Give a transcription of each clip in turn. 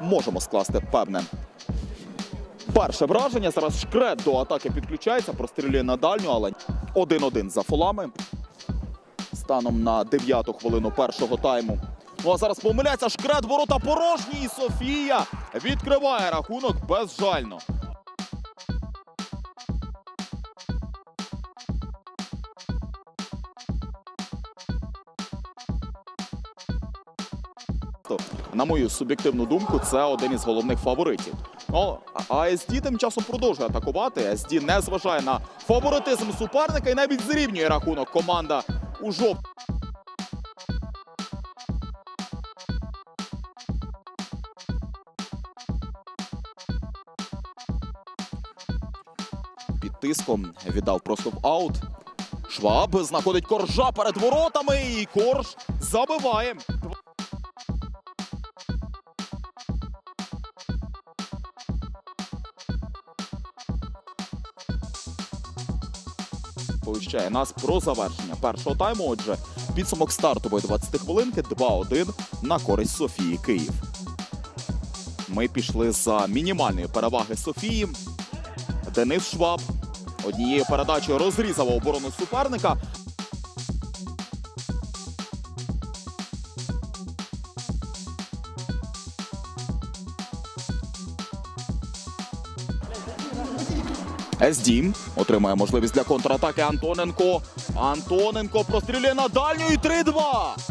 можемо скласти певне. Перше враження. Зараз шкрет до атаки підключається, прострілює на дальню, але 1-1 за фолами. Станом на 9-ту хвилину першого тайму. Ну а зараз помиляється шкрет, ворота порожні. І Софія відкриває рахунок безжально. То, На мою суб'єктивну думку, це один із головних фаворитів. Ну, АСД тим часом продовжує атакувати. АСД не зважає на фаворитизм суперника і навіть зрівнює рахунок команда у жовт. Під тиском віддав просто в аут. Шваб знаходить коржа перед воротами і корж забиває. Повіщає нас про завершення першого тайму. Отже, підсумок стартової 20 хвилинки 2-1 на користь Софії Київ. Ми пішли за мінімальної переваги Софії. Денис Шваб однією передачею розрізав оборону суперника. СД отримає можливість для контратаки Антоненко. Антоненко прострілює на дальню і 3-2.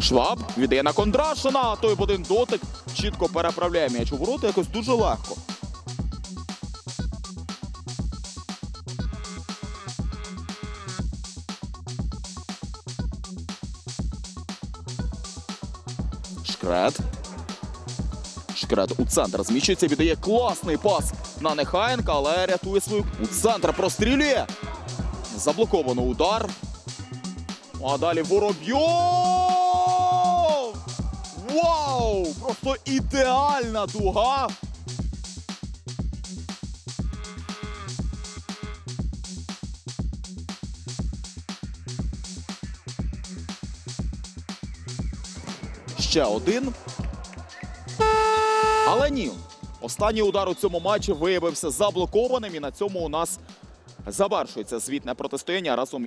Шваб віддає на Кондрашина, той один дотик чітко переправляє м'яч у ворота якось дуже легко. Шкрет. Шкрет у центр зміщується, віддає класний пас на Нехаєнка, але рятує свою у центр прострілює. Заблоковано удар. А далі Воробйов! Вау! Просто ідеальна дуга! Ще один. Але ні. Останній удар у цьому матчі виявився заблокованим, і на цьому у нас завершується звітне протистояння разом